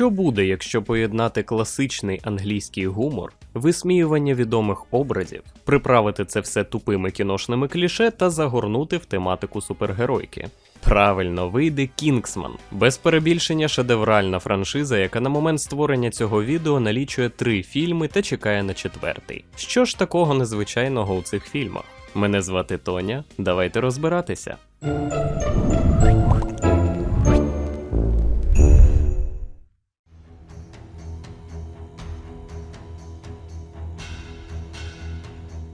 Що буде, якщо поєднати класичний англійський гумор, висміювання відомих образів, приправити це все тупими кіношними кліше та загорнути в тематику супергеройки? Правильно, вийде Кінгсман, без перебільшення шедевральна франшиза, яка на момент створення цього відео налічує три фільми та чекає на четвертий. Що ж такого незвичайного у цих фільмах? Мене звати Тоня. Давайте розбиратися.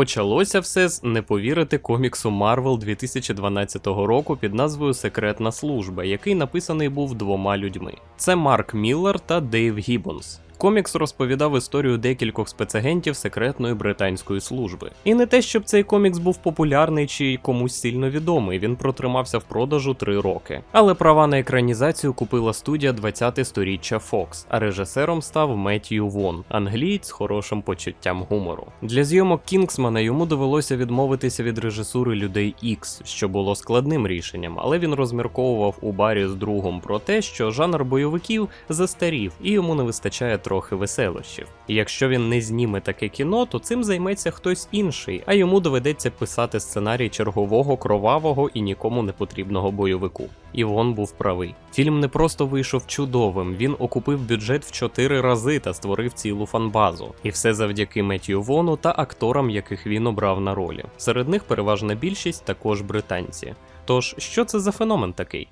Почалося все з не повірити коміксу Марвел 2012 року під назвою Секретна служба, який написаний був двома людьми. Це Марк Міллер та Дейв Гіббонс. Комікс розповідав історію декількох спецагентів секретної британської служби. І не те, щоб цей комікс був популярний чи комусь сильно відомий, він протримався в продажу три роки. Але права на екранізацію купила студія 20-те сторіччя Fox, а режисером став Меттью Вон, англієць з хорошим почуттям гумору. Для зйомок Кінгсмана йому довелося відмовитися від режисури людей X, що було складним рішенням, але він розмірковував у барі з другом про те, що жанр бойовиків застарів і йому не вистачає трохи веселощів. І якщо він не зніме таке кіно, то цим займеться хтось інший, а йому доведеться писати сценарій чергового кровавого і нікому не потрібного бойовику. І Вон був правий. Фільм не просто вийшов чудовим, він окупив бюджет в чотири рази та створив цілу фанбазу. І все завдяки Меттью Вону та акторам, яких він обрав на ролі. Серед них переважна більшість також британці. Тож, що це за феномен такий?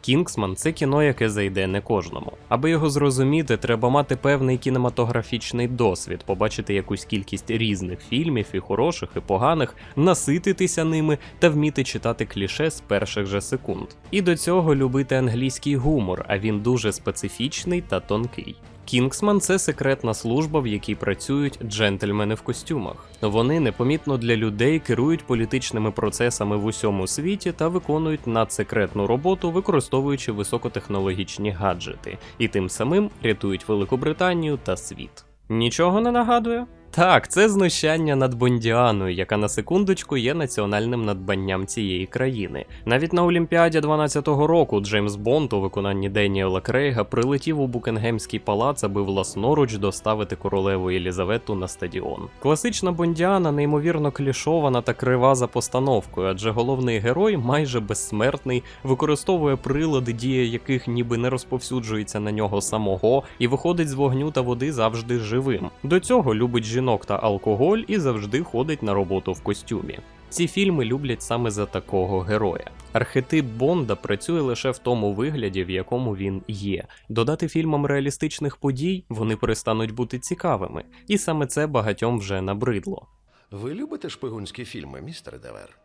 Кінгсман це кіно, яке зайде не кожному. Аби його зрозуміти, треба мати певний кінематографічний досвід, побачити якусь кількість різних фільмів, і хороших, і поганих, насититися ними та вміти читати кліше з перших же секунд. І до цього любити англійський гумор, а він дуже специфічний та тонкий. Кінгсман це секретна служба, в якій працюють джентльмени в костюмах. Вони непомітно для людей керують політичними процесами в усьому світі та виконують надсекретну роботу, використовуючи високотехнологічні гаджети, і тим самим рятують Великобританію та світ. Нічого не нагадує? Так, це знущання над Бондіаною, яка на секундочку є національним надбанням цієї країни. Навіть на Олімпіаді 12-го року Джеймс Бонд у виконанні Деніела Крейга прилетів у Букінгемський палац, аби власноруч доставити королеву Єлізавету на стадіон. Класична Бондіана неймовірно клішована та крива за постановкою, адже головний герой, майже безсмертний, використовує прилади, дія яких ніби не розповсюджується на нього самого, і виходить з вогню та води завжди живим. До цього любить жінок та алкоголь і завжди ходить на роботу в костюмі. Ці фільми люблять саме за такого героя. Архетип Бонда працює лише в тому вигляді, в якому він є. Додати фільмам реалістичних подій вони перестануть бути цікавими, і саме це багатьом вже набридло. Ви любите шпигунські фільми, містер Девер?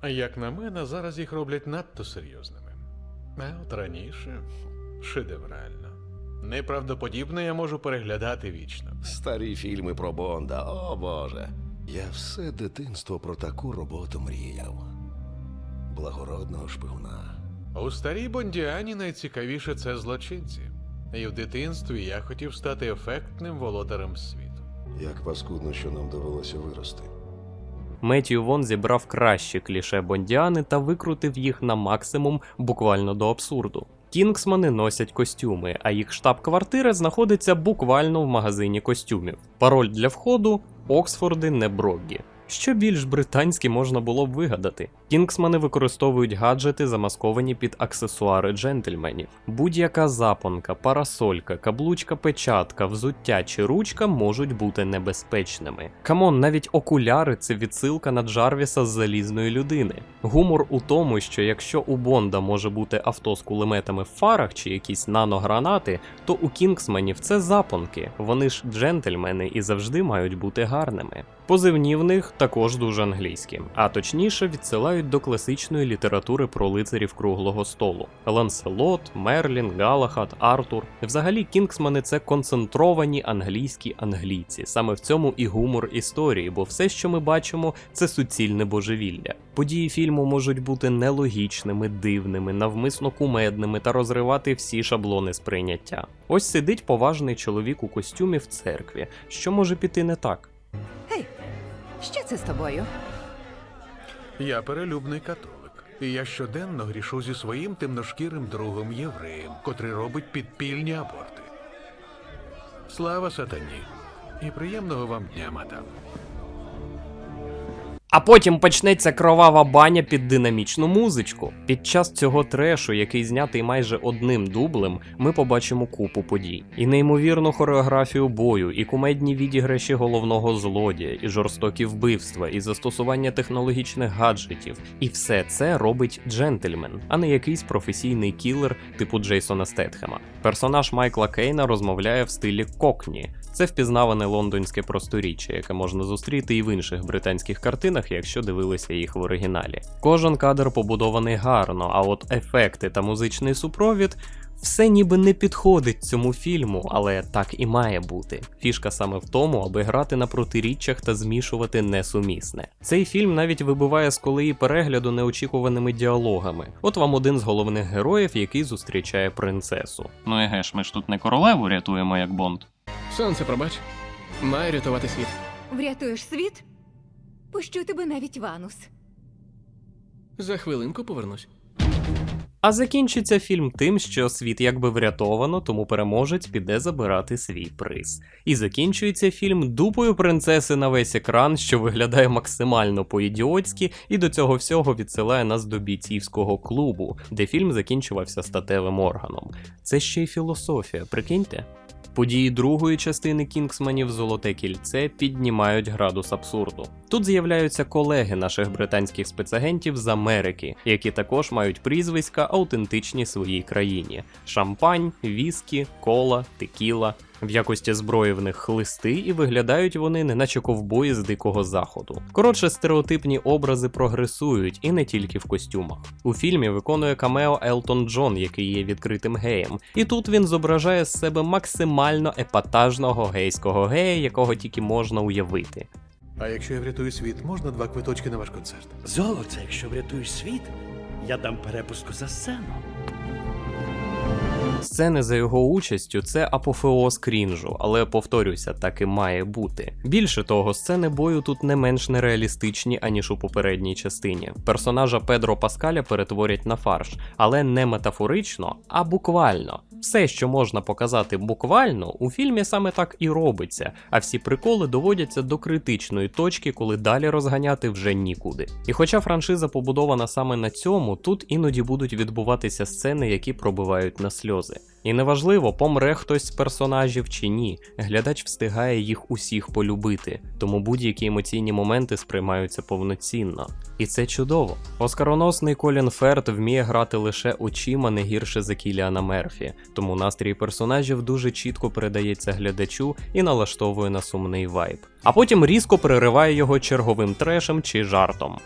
А як на мене, зараз їх роблять надто серйозними. А от раніше шедеврально. Неправдоподібне я можу переглядати вічно. Старі фільми про Бонда, о Боже. Я все дитинство про таку роботу мріяв. Благородного шпигуна. У старій Бондіані найцікавіше це злочинці. І в дитинстві я хотів стати ефектним володарем світу. Як паскудно, що нам довелося вирости. Меттью Вон зібрав кращі кліше Бондіани та викрутив їх на максимум буквально до абсурду. Кінгсмани носять костюми, а їх штаб-квартира знаходиться буквально в магазині костюмів. Пароль для входу Оксфорди не Броггі. Що більш британське можна було б вигадати? Кінгсмани використовують гаджети, замасковані під аксесуари джентльменів. Будь-яка запонка, парасолька, каблучка, печатка, взуття чи ручка можуть бути небезпечними. Камон, навіть окуляри це відсилка на Джарвіса з залізної людини. Гумор у тому, що якщо у Бонда може бути авто з кулеметами в фарах чи якісь наногранати, то у Кінгсманів це запонки. Вони ж джентльмени і завжди мають бути гарними. Позивні в них також дуже англійські, а точніше відсилають до класичної літератури про лицарів круглого столу: Ланселот, Мерлін, Галахад, Артур. Взагалі, кінгсмани це концентровані англійські англійці. Саме в цьому і гумор історії, бо все, що ми бачимо, це суцільне божевілля. Події фільму можуть бути нелогічними, дивними, навмисно кумедними та розривати всі шаблони сприйняття. Ось сидить поважний чоловік у костюмі в церкві. Що може піти не так? Гей, що це з тобою? Я перелюбний католик, і я щоденно грішу зі своїм темношкірим другом євреєм, котрий робить підпільні аборти. Слава сатані. І приємного вам дня, мадам. А потім почнеться кровава баня під динамічну музичку. Під час цього трешу, який знятий майже одним дублем, ми побачимо купу подій. І неймовірну хореографію бою, і кумедні відіграші головного злодія, і жорстокі вбивства, і застосування технологічних гаджетів. І все це робить джентльмен, а не якийсь професійний кілер типу Джейсона Стетхема. Персонаж Майкла Кейна розмовляє в стилі кокні. Це впізнаване лондонське просторіччя, яке можна зустріти і в інших британських картинах, якщо дивилися їх в оригіналі. Кожен кадр побудований гарно, а от ефекти та музичний супровід. Все ніби не підходить цьому фільму, але так і має бути. Фішка саме в тому, аби грати на протиріччях та змішувати несумісне. Цей фільм навіть вибиває з колеї перегляду неочікуваними діалогами. От вам один з головних героїв, який зустрічає принцесу. Ну еге ж, ми ж тут не королеву рятуємо як Бонд. Сонце, пробач. Маю рятувати світ. Врятуєш світ? Пущу тебе навіть Ванус. За хвилинку повернусь. А закінчиться фільм тим, що світ якби врятовано, тому переможець піде забирати свій приз. І закінчується фільм дупою принцеси на весь екран, що виглядає максимально по-ідіотськи, і до цього всього відсилає нас до бійцівського клубу, де фільм закінчувався статевим органом. Це ще й філософія, прикиньте. Події другої частини Кінгсманів Золоте кільце піднімають градус абсурду. Тут з'являються колеги наших британських спецагентів з Америки, які також мають прізвиська аутентичні своїй країні: шампань, віскі, кола, текіла. В якості зброї в них хлисти, і виглядають вони неначе ковбої з дикого заходу. Коротше, стереотипні образи прогресують і не тільки в костюмах. У фільмі виконує камео Елтон Джон, який є відкритим геєм, і тут він зображає з себе максимально епатажного гейського гея, якого тільки можна уявити. А якщо я врятую світ, можна два квиточки на ваш концерт? Золоце, якщо врятуєш світ, я дам перепустку за сцену. Сцени за його участю це апофеоз крінжу, але повторюся, так і має бути. Більше того, сцени бою тут не менш нереалістичні, аніж у попередній частині. Персонажа Педро Паскаля перетворять на фарш, але не метафорично, а буквально. Все, що можна показати буквально, у фільмі саме так і робиться, а всі приколи доводяться до критичної точки, коли далі розганяти вже нікуди. І хоча франшиза побудована саме на цьому, тут іноді будуть відбуватися сцени, які пробивають на сльози. І неважливо, помре хтось з персонажів чи ні, глядач встигає їх усіх полюбити, тому будь-які емоційні моменти сприймаються повноцінно. І це чудово. Оскароносний Колін Ферт вміє грати лише очима не гірше за Кіліана Мерфі, тому настрій персонажів дуже чітко передається глядачу і налаштовує на сумний вайб. А потім різко перериває його черговим трешем чи жартом.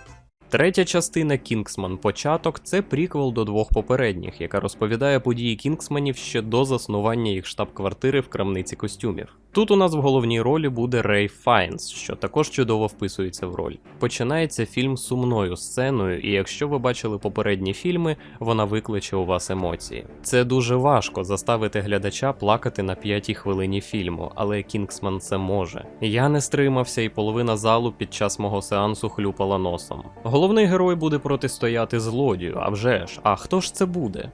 Третя частина Кінгсман Початок це приквел до двох попередніх, яка розповідає події Кінгсманів ще до заснування їх штаб-квартири в крамниці костюмів. Тут у нас в головній ролі буде Рей Файнс, що також чудово вписується в роль. Починається фільм сумною сценою, і якщо ви бачили попередні фільми, вона викличе у вас емоції. Це дуже важко заставити глядача плакати на п'ятій хвилині фільму, але Кінгсман це може. Я не стримався, і половина залу під час мого сеансу хлюпала носом. Головний герой буде протистояти злодію, а вже ж, а хто ж це буде?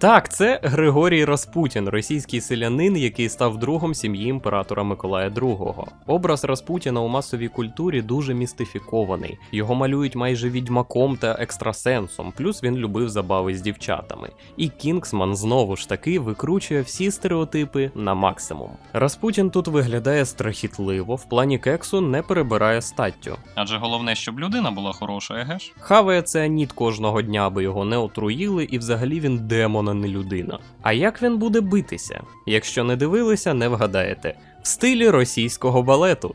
Так, це Григорій Распутін, російський селянин, який став другом сім'ї імператора Миколая II. Образ Распутіна у масовій культурі дуже містифікований. Його малюють майже відьмаком та екстрасенсом, плюс він любив забави з дівчатами. І Кінгсман знову ж таки викручує всі стереотипи на максимум. Распутін тут виглядає страхітливо, в плані кексу не перебирає статтю. Адже головне, щоб людина була хороша, еге ж? Хаває ціаніт кожного дня, аби його не отруїли, і взагалі він демон, а не людина. А як він буде битися? Якщо не дивилися, не вгадаєте. В стилі російського балету.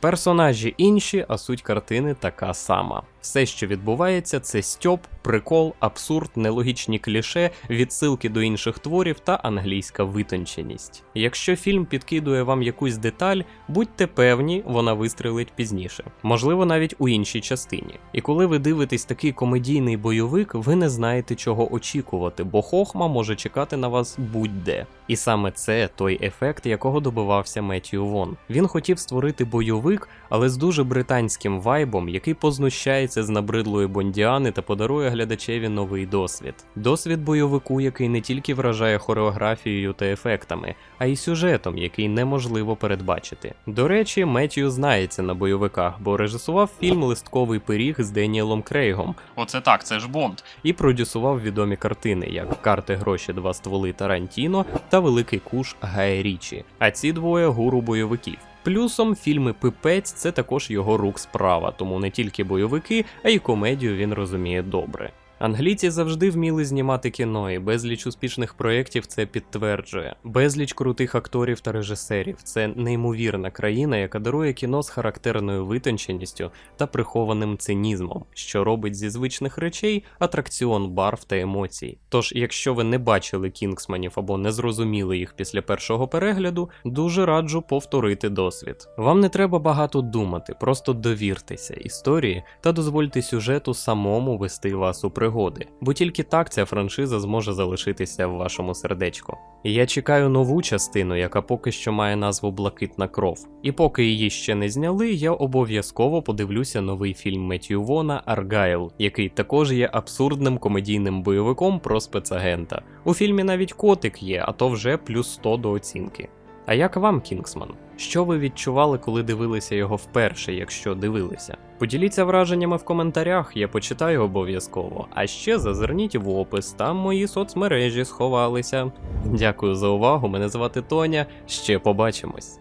Персонажі інші, а суть картини така сама. Все, що відбувається, це стьоп, прикол, абсурд, нелогічні кліше, відсилки до інших творів та англійська витонченість. Якщо фільм підкидує вам якусь деталь, будьте певні, вона вистрелить пізніше, можливо, навіть у іншій частині. І коли ви дивитесь такий комедійний бойовик, ви не знаєте, чого очікувати, бо хохма може чекати на вас будь-де. І саме це той ефект, якого добивався Меттью Вон. Він хотів створити бойовик, але з дуже британським вайбом, який познущається з набридлої бондіани та подарує глядачеві новий досвід. Досвід бойовику, який не тільки вражає хореографією та ефектами, а й сюжетом, який неможливо передбачити. До речі, Меттью знається на бойовиках, бо режисував фільм Листковий пиріг з Деніелом Крейгом. Оце так, це ж Бонд. І продюсував відомі картини, як Карти гроші два стволи Тарантіно та Великий куш Гая Річі. А ці двоє гуру бойовиків. Плюсом фільми Пипець це також його рук справа, тому не тільки бойовики, а й комедію він розуміє добре. Англійці завжди вміли знімати кіно, і безліч успішних проєктів це підтверджує. Безліч крутих акторів та режисерів. Це неймовірна країна, яка дарує кіно з характерною витонченістю та прихованим цинізмом, що робить зі звичних речей атракціон барв та емоцій. Тож, якщо ви не бачили кінгсманів або не зрозуміли їх після першого перегляду, дуже раджу повторити досвід. Вам не треба багато думати, просто довіртеся історії та дозвольте сюжету самому вести вас у пригоди, бо тільки так ця франшиза зможе залишитися в вашому сердечку. Я чекаю нову частину, яка поки що має назву Блакитна кров. І поки її ще не зняли, я обов'язково подивлюся новий фільм Меттью Вона Аргайл, який також є абсурдним комедійним бойовиком про спецагента. У фільмі навіть котик є, а то вже плюс 100 до оцінки. А як вам, Кінгсман? Що ви відчували, коли дивилися його вперше, якщо дивилися? Поділіться враженнями в коментарях, я почитаю обов'язково. А ще зазирніть в опис, там мої соцмережі сховалися. Дякую за увагу. Мене звати Тоня. Ще побачимось.